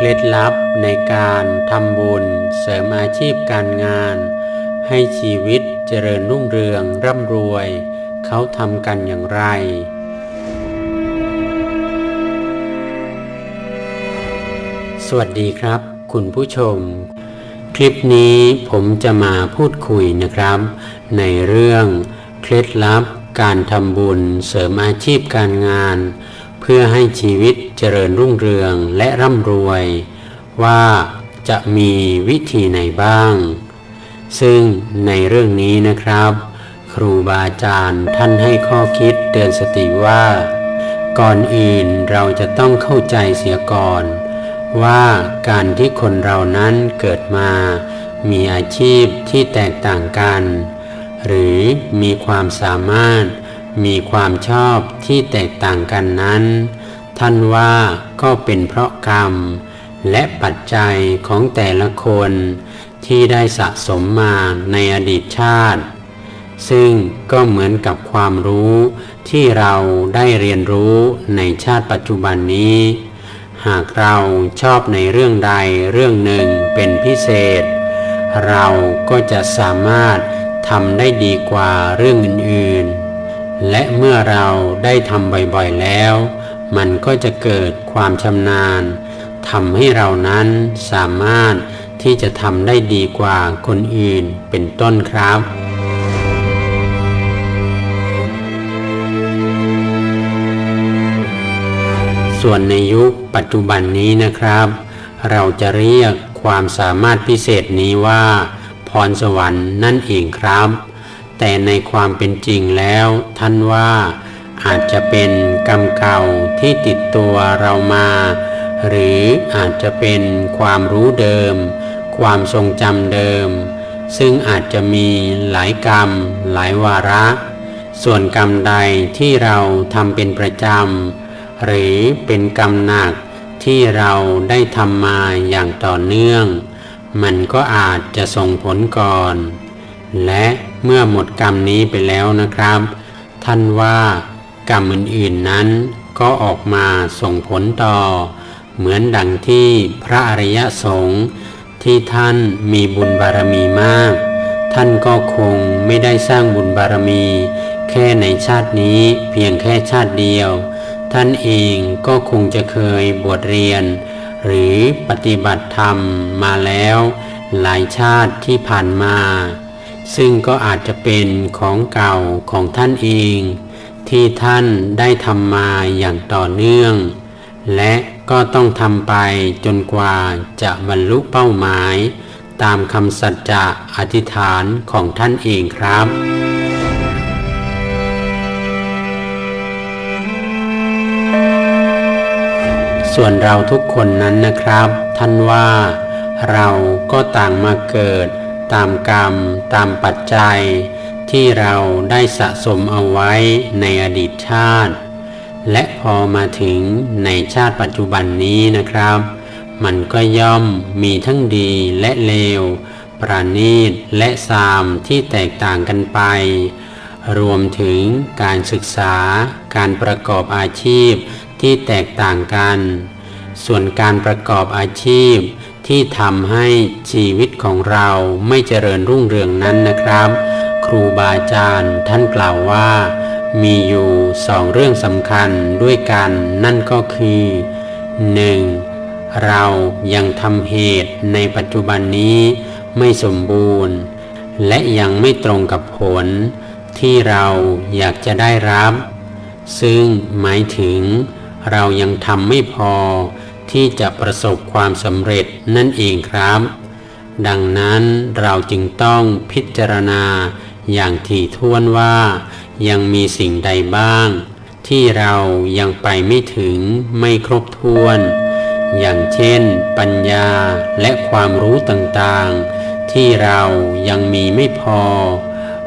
เคล็ดลับในการทำบุญเสริมอาชีพการงาน ให้ชีวิตเจริญรุ่งเรืองร่ำรวย เขาทำกันอย่างไร สวัสดีครับ คุณผู้ชม คลิปนี้ผมจะมาพูดคุยนะครับ ในเรื่องเคล็ดลับการทำบุญเสริมอาชีพการงาน เพื่อให้ชีวิตเจริญรุ่งเรืองและร่ำรวย ว่าจะมีวิธีไหนบ้าง ซึ่งในเรื่องนี้นะครับ ครูบาอาจารย์ท่านให้ข้อคิดเตือนสติว่า ก่อนอื่นเราจะต้องเข้าใจเสียก่อน ว่าการที่คนเรานั้นเกิดมา มีอาชีพที่แตกต่างกัน หรือมีความสามารถ มีความชอบที่แตกต่างกันนั้น ท่านว่าก็เป็นเพราะกรรม และปัจจัยของแต่ละคนที่ได้สะสมมาในอดีตชาติ ซึ่งก็เหมือนกับความรู้ที่เราได้เรียนรู้ในชาติปัจจุบันนี้ หากเราชอบในเรื่องใดเรื่องหนึ่งเป็นพิเศษ เราก็จะสามารถทำได้ดีกว่าเรื่องอื่นๆ และเมื่อเราได้ทำบ่อยๆแล้ว มันก็จะเกิดความชำนาญทำให้เรานั้นสามารถที่จะทำได้ดีกว่าคนอื่นเป็นต้นครับ ส่วนในยุคปัจจุบันนี้นะครับ เราจะเรียกความสามารถพิเศษนี้ว่า พรสวรรค์นั่นเองครับ แต่ในความเป็นจริงแล้วท่านว่าอาจจะเป็นกรรมเก่าที่ติดตัวเรามา หรืออาจจะเป็นความรู้เดิม ความทรงจำเดิม ซึ่งอาจจะมีหลายกรรม หลายวาระ ส่วนกรรมใดที่เราทำเป็นประจำ หรือเป็นกรรมหนักที่เราได้ทำมาอย่างต่อเนื่อง มันก็อาจจะส่งผลก่อน และ เมื่อหมดกรรมนี้ไปแล้วนะครับ ท่านว่ากรรมอื่นๆนั้นก็ออกมาส่งผลต่อ เหมือนดังที่พระอริยสงฆ์ที่ท่านมีบุญบารมีมาก ท่านก็คงไม่ได้สร้างบุญบารมี แค่ในชาตินี้เพียงแค่ชาติเดียว ท่านเองก็คงจะเคยบวชเรียน หรือปฏิบัติธรรมมาแล้ว หลายชาติที่ผ่านมา ซึ่งก็อาจจะเป็นของเก่าของท่านเอง ที่ท่านได้ทำมาอย่างต่อเนื่อง และก็ต้องทำไปจนกว่าจะบรรลุเป้าหมาย ตามคำสัจจะอธิษฐานของท่านเองครับส่วนเราทุกคนนั้นนะครับ ท่านว่าเราก็ต่างมาเกิด ตามกรรม ตามปัจจัย ที่เราได้สะสมเอาไว้ในอดีตชาติ และพอมาถึงในชาติปัจจุบันนี้นะครับ มันก็ย่อมมีทั้งดีและเลว ประณีตและสามที่แตกต่างกันไป รวมถึงการศึกษา การประกอบอาชีพที่แตกต่างกัน ส่วนการประกอบอาชีพ ที่ทำให้ชีวิตของเราไม่เจริญรุ่งเรืองนั้นนะครับ ครูบาอาจารย์ท่านกล่าวว่า มีอยู่สองเรื่องสำคัญด้วยกัน นั่นก็คือ 1. เรายังทำเหตุในปัจจุบันนี้ไม่สมบูรณ์ และยังไม่ตรงกับผลที่เราอยากจะได้รับ ซึ่งหมายถึงเรายังทำไม่พอ ที่จะประสบความสำเร็จนั่นเองครับ ดังนั้นเราจึงต้องพิจารณาอย่างถี่ถ้วนว่า ยังมีสิ่งใดบ้าง ที่เรายังไปไม่ถึงไม่ครบถ้วน อย่างเช่น ปัญญาและความรู้ต่างๆ ที่เรายังมีไม่พอ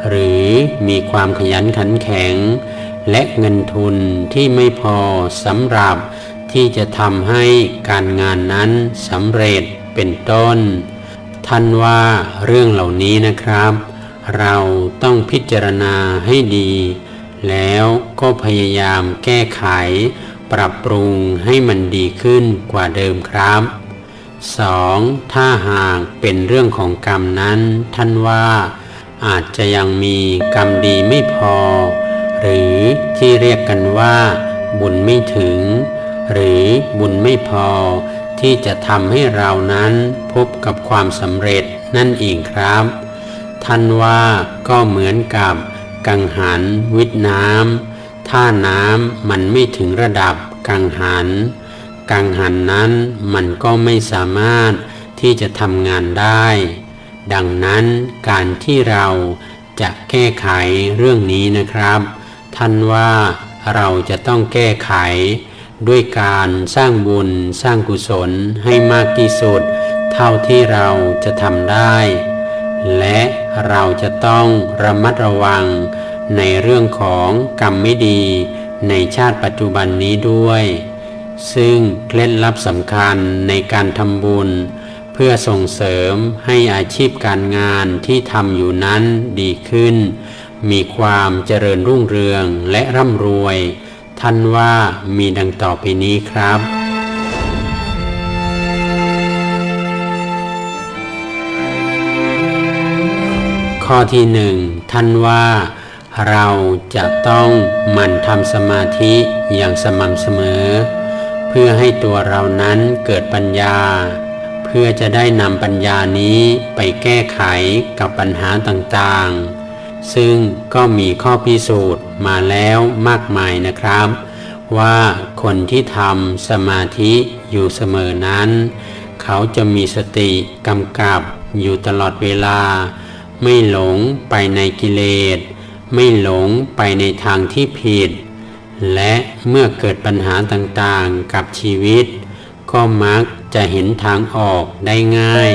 หรือมีความขยันขันแข็ง และเงินทุนที่ไม่พอสำหรับ ที่จะทำให้การงานนั้นสำเร็จเป็นต้น ท่านว่าเรื่องเหล่านี้นะครับ เราต้องพิจารณาให้ดี แล้วก็พยายามแก้ไข ปรับปรุงให้มันดีขึ้นกว่าเดิมครับ 2. ถ้าหากเป็นเรื่องของกรรมนั้น ท่านว่าอาจจะยังมีกรรมดีไม่พอ หรือที่เรียกกันว่า บุญไม่ถึง หรือบุญไม่พอ ที่จะทำให้เรานั้นพบกับความสำเร็จนั่นเองครับ ท่านว่าก็เหมือนกับกังหันวิทน้ำถ้าน้ำมันไม่ถึงระดับกังหัน กังหันนั้นมันก็ไม่สามารถที่จะทำงานได้ ดังนั้นการที่เราจะแก้ไขเรื่องนี้นะครับ ท่านว่าเราจะต้องแก้ไข ด้วยการสร้างบุญสร้างกุศลให้มากที่สุด เท่าที่เราจะทำได้ และเราจะต้องระมัดระวังในเรื่องของกรรมไม่ดีในชาติปัจจุบันนี้ด้วย ซึ่งเคล็ดลับสำคัญในการทำบุญ เพื่อส่งเสริมให้อาชีพการงานที่ทำอยู่นั้นดีขึ้น มีความเจริญรุ่งเรืองและร่ำรวย ท่านว่ามีดังต่อไปนี้ครับ ข้อที่หนึ่งท่านว่าเราจะต้องหมั่นทำสมาธิอย่างสม่ำเสมอ เพื่อให้ตัวเรานั้นเกิดปัญญา เพื่อจะได้นำปัญญานี้ไปแก้ไขกับปัญหาต่างๆ ซึ่งก็มีข้อพิสูจน์มาแล้วมากมายนะครับ ว่าคนที่ทำสมาธิอยู่เสมอนั้น เขาจะมีสติกำกับอยู่ตลอดเวลา ไม่หลงไปในกิเลส ไม่หลงไปในทางที่ผิด และเมื่อเกิดปัญหาต่างๆกับชีวิต ก็มักจะเห็นทางออกได้ง่าย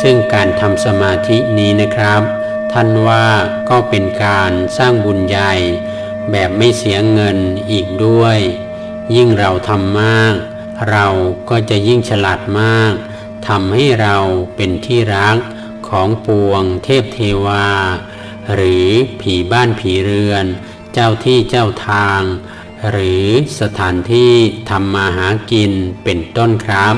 ซึ่งการทำสมาธินี้นะครับ ท่านว่าก็เป็นการสร้างบุญใหญ่ แบบไม่เสียเงินอีกด้วย ยิ่งเราทำมาก เราก็จะยิ่งฉลาดมากทำให้เราเป็นที่รักของปวงเทพเทวา หรือผีบ้านผีเรือน เจ้าที่เจ้าทาง หรือสถานที่ทำมาหากินเป็นต้นครับ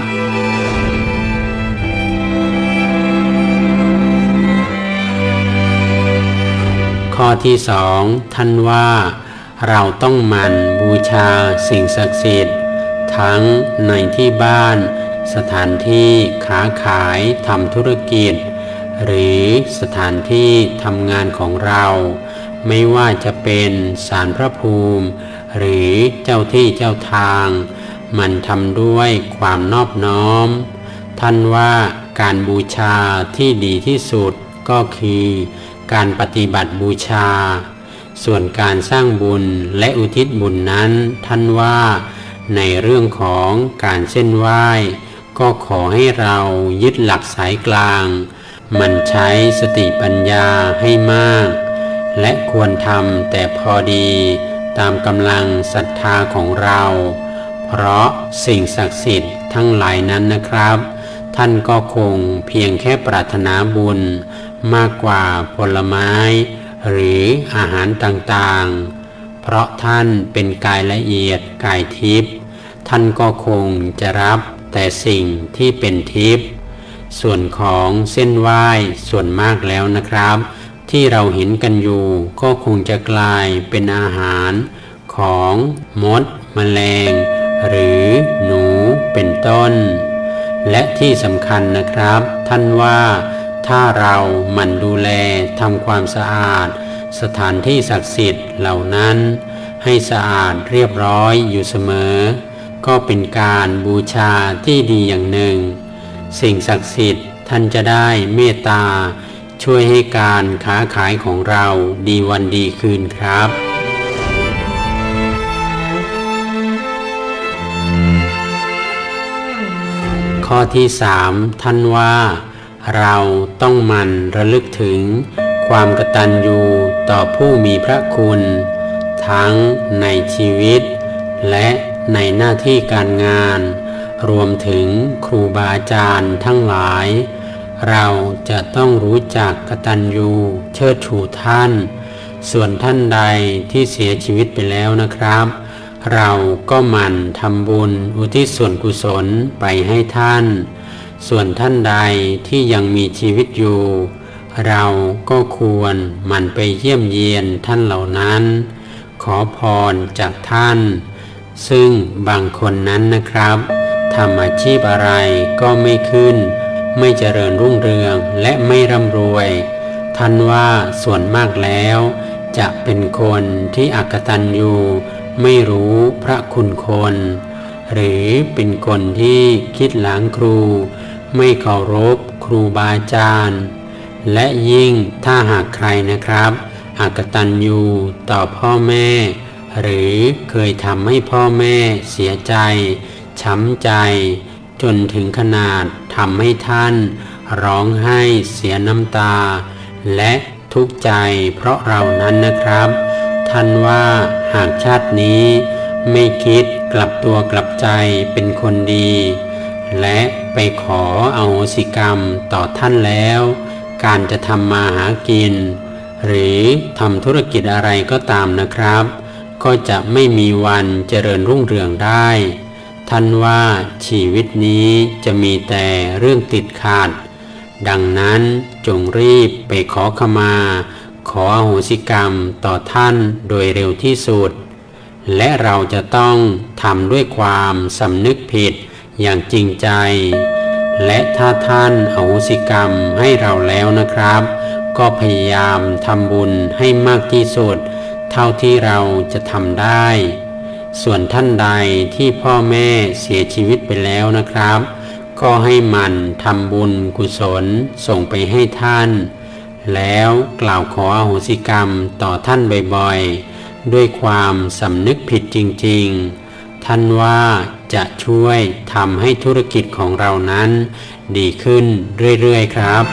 ข้อที่สองท่านว่า เราต้องหมั่นบูชาสิ่งศักดิ์สิทธิ์ ทั้งในที่บ้าน สถานที่ค้าขายทำธุรกิจ หรือสถานที่ทำงานของเรา ไม่ว่าจะเป็นสารพระภูมิ หรือเจ้าที่เจ้าทาง มันทำด้วยความนอบน้อม ท่านว่าการบูชาที่ดีที่สุดก็คือ การปฏิบัติบูชา ส่วนการสร้างบุญและอุทิศบุญนั้นท่านว่าในเรื่องของการเส้นไหว้ ก็ขอให้เรายึดหลักสายกลาง มันใช้สติปัญญาให้มาก และควรทำแต่พอดีตามกำลังศรัทธาของเรา เพราะสิ่งศักดิ์สิทธิ์ทั้งหลายนั้นนะครับ ท่านก็คงเพียงแค่ปรารถนาบุญ มากกว่าผลไม้ หรืออาหารต่างๆ เพราะท่านเป็นกายละเอียดกายทิพย์ท่านก็คงจะรับแต่สิ่งที่เป็นทิพย์ส่วนของเส้นไหว้ส่วนมากแล้วนะครับ ที่เราเห็นกันอยู่ก็คงจะกลายเป็นอาหารของมดแมลง หรือหนูเป็นต้น และที่สำคัญนะครับ ท่านว่า ถ้าเราหมั่นดูแลทำความสะอาด สถานที่ศักดิ์สิทธิ์เหล่านั้น ให้สะอาดเรียบร้อยอยู่เสมอ ก็เป็นการบูชาที่ดีอย่างหนึ่ง สิ่งศักดิ์สิทธิ์ท่านจะได้เมตตา ช่วยให้การค้าขายของเราดีวันดีคืนครับข้อที่สามท่านว่า เราต้องมันระลึกถึง ความกตัญญูต่อผู้มีพระคุณ ทั้งในชีวิต และในหน้าที่การงาน รวมถึงครูบาอาจารย์ทั้งหลาย เราจะต้องรู้จักกตัญญูเชิดชูท่าน ส่วนท่านใดที่เสียชีวิตไปแล้วนะครับ เราก็มันทำบุญอุทิศส่วนกุศลไปให้ท่าน ส่วนท่านใดที่ยังมีชีวิตอยู่ เราก็ควรหมันไปเยี่ยมเยียนท่านเหล่านั้น ขอพรจากท่าน ซึ่งบางคนนั้นนะครับทำอาชีพอะไรก็ไม่ขึ้น ไม่เจริญรุ่งเรืองและไม่ร่ำรวย ท่านว่าส่วนมากแล้ว จะเป็นคนที่อักตันอยู่ไม่รู้พระคุณคน หรือเป็นคนที่คิดหลังครู ไม่เคารพครูบาอาจารย์ และยิ่งถ้าหากใครนะครับอากตันยูต่อพ่อแม่ หรือเคยทำให้พ่อแม่เสียใจ ช้ำใจ จนถึงขนาดทำให้ท่าน ร้องไห้เสียน้ำตา และทุกข์ใจเพราะเรานั้นนะครับ ท่านว่าหากชาตินี้ ไม่คิดกลับตัวกลับใจเป็นคนดี และไปขอเอาโหสิกรรมต่อท่านแล้ว การจะทำมาหากิน หรือทำธุรกิจอะไรก็ตามนะครับ ก็จะไม่มีวันเจริญรุ่งเรืองได้ ท่านว่าชีวิตนี้จะมีแต่เรื่องติดขาด ดังนั้นจงรีบไปขอขมา ขออโหสิกรรมต่อท่านโดยเร็วที่สุด และเราจะต้องทำด้วยความสำนึกผิด อย่างจริงใจ และถ้าท่านอโหสิกรรมให้เราแล้วนะครับ ก็พยายามทำบุญให้มากที่สุด เท่าที่เราจะทำได้ ส่วนท่านใดที่พ่อแม่เสียชีวิตไปแล้วนะครับ ก็ให้มันทำบุญกุศลส่งไปให้ท่าน แล้วกล่าวขออโหสิกรรมต่อท่านบ่อยๆด้วยความสำนึกผิดจริง ๆ ท่านว่า จะช่วยทำให้ธุรกิจของเรานั้น ดีขึ้นเรื่อยๆครับ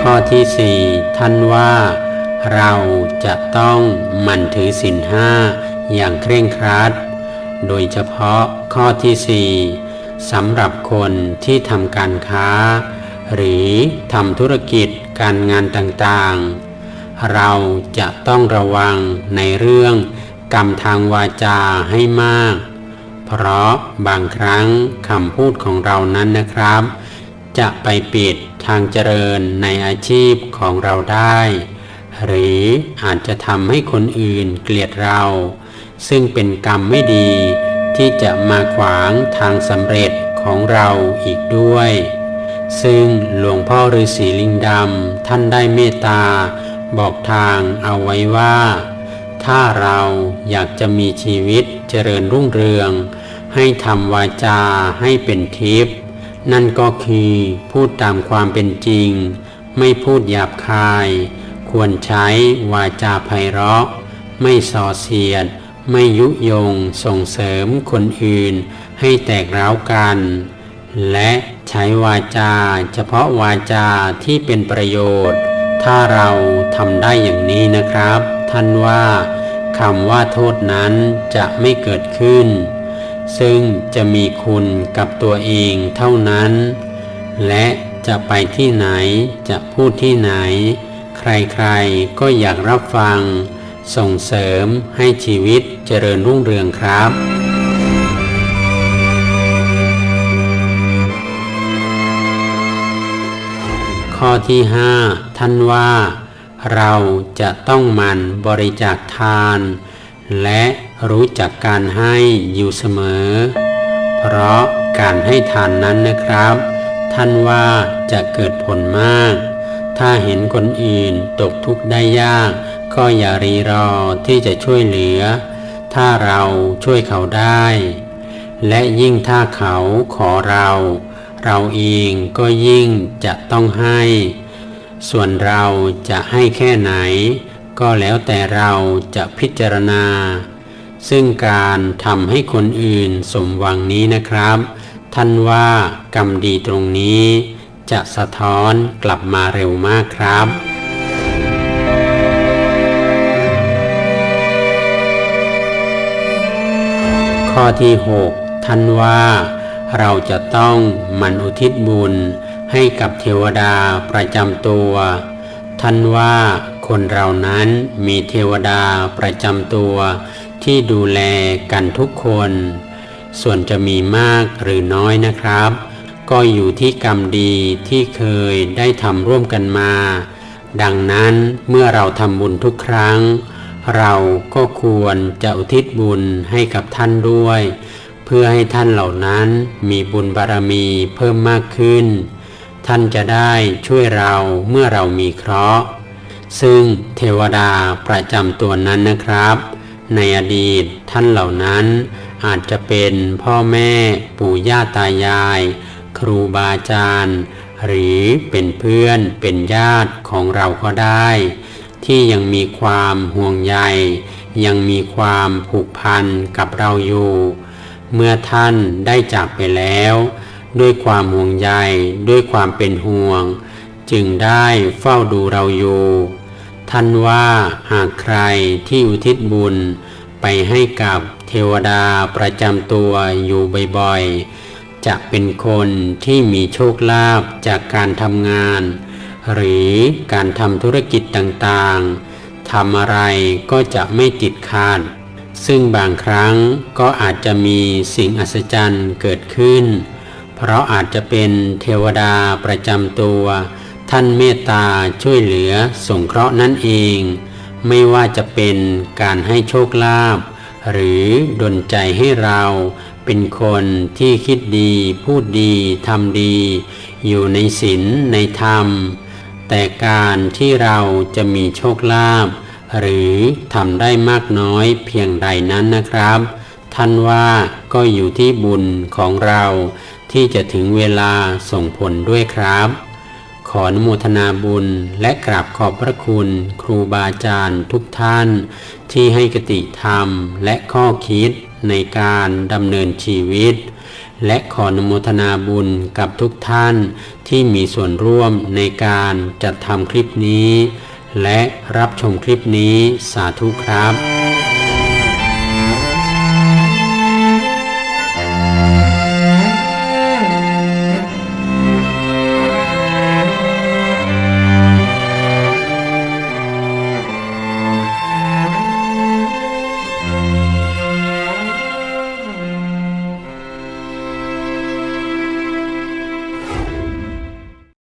ข้อที่สี่ท่านว่า เราจะต้องหมั่นถือศีลห้าอย่างเคร่งครัด โดยเฉพาะข้อที่สี่สำหรับคนที่ทำการค้า หรือทำธุรกิจการงานต่างๆ เราจะต้องระวังในเรื่องกรรมทางวาจาให้มาก เพราะบางครั้งคำพูดของเรานั้นนะครับ จะไปปิดทางเจริญในอาชีพของเราได้ หรืออาจจะทำให้คนอื่นเกลียดเรา ซึ่งเป็นกรรมไม่ดี ที่จะมาขวางทางสำเร็จของเราอีกด้วย ซึ่งหลวงพ่อฤาษีลิงดำท่านได้เมตตา บอกทางเอาไว้ว่า ถ้าเราอยากจะมีชีวิตเจริญรุ่งเรือง ให้ทำวาจาให้เป็นทิพย์นั่นก็คือพูดตามความเป็นจริง ไม่พูดหยาบคาย ควรใช้วาจาไพเราะ ไม่ส่อเสียด ไม่ยุยงส่งเสริมคนอื่น ให้แตกร้าวกัน และใช้วาจาเฉพาะวาจาที่เป็นประโยชน์ ถ้าเราทำได้อย่างนี้นะครับ ท่านว่าคำว่าโทษนั้นจะไม่เกิดขึ้น ซึ่งจะมีคุณกับตัวเองเท่านั้น และจะไปที่ไหนจะพูดที่ไหน ใครๆก็อยากรับฟัง ส่งเสริมให้ชีวิตเจริญรุ่งเรืองครับ ข้อที่ห้าท่านว่า เราจะต้องมันบริจาคทาน และรู้จักการให้อยู่เสมอ เพราะการให้ทานนั้นนะครับ ท่านว่าจะเกิดผลมาก ถ้าเห็นคนอื่นตกทุกข์ได้ยาก ก็อย่ารีรอที่จะช่วยเหลือ ถ้าเราช่วยเขาได้ และยิ่งถ้าเขาขอเรา เราเองก็ยิ่งจะต้องให้ ส่วนเราจะให้แค่ไหน ก็แล้วแต่เราจะพิจารณา ซึ่งการทำให้คนอื่นสมหวังนี้นะครับ ท่านว่ากรรมดีตรงนี้ จะสะท้อนกลับมาเร็วมากครับข้อที่ 6 ท่านว่า เราจะต้องหมันอุทิศบุญให้กับเทวดาประจำตัว ท่านว่าคนเรานั้นมีเทวดาประจำตัว ที่ดูแลกันทุกคน ส่วนจะมีมากหรือน้อยนะครับ ก็อยู่ที่กรรมดีที่เคยได้ทำร่วมกันมา ดังนั้นเมื่อเราทำบุญทุกครั้ง เราก็ควรจะอุทิศบุญให้กับท่านด้วย เพื่อให้ท่านเหล่านั้นมีบุญบารมีเพิ่มมากขึ้น ท่านจะได้ช่วยเราเมื่อเรามีเคราะห์ ซึ่งเทวดาประจำตัวนั้นนะครับ ในอดีตท่านเหล่านั้นอาจจะเป็นพ่อแม่ปู่ย่าตายาย ครูบาอาจารย์ หรือเป็นเพื่อนเป็นญาติของเราก็ได้ ที่ยังมีความห่วงใย ยังมีความผูกพันกับเราอยู่ เมื่อท่านได้จากไปแล้ว ด้วยความห่วงใยด้วยความเป็นห่วง จึงได้เฝ้าดูเราอยู่ ท่านว่าหากใครที่อุทิศบุญไปให้กับเทวดาประจำตัวอยู่บ่อยๆ จะเป็นคนที่มีโชคลาภจากการทำงาน หรือการทำธุรกิจต่างๆทำอะไรก็จะไม่ติดขาด ซึ่งบางครั้งก็อาจจะมีสิ่งอัศจรรย์เกิดขึ้น เพราะอาจจะเป็นเทวดาประจำตัว ท่านเมตตาช่วยเหลือสงเคราะห์นั่นเอง ไม่ว่าจะเป็นการให้โชคลาภหรือดลใจให้เราเป็นคนที่คิดดี พูดดีทำดี อยู่ในศีลในธรรม แต่การที่เราจะมีโชคลาภ หรือทำได้มากน้อยเพียงใดนั้นนะครับ ท่านว่าก็อยู่ที่บุญของเราที่จะถึงเวลาส่งผลด้วยครับ ขออนุโมทนาบุญและกราบขอบพระคุณครูบาอาจารย์ทุกท่าน ที่ให้กติธรรมและข้อคิดในการดำเนินชีวิต และขออนุโมทนาบุญกับทุกท่านที่มีส่วนร่วมในการจัดทำคลิปนี้ และรับชมคลิปนี้สาธุครับ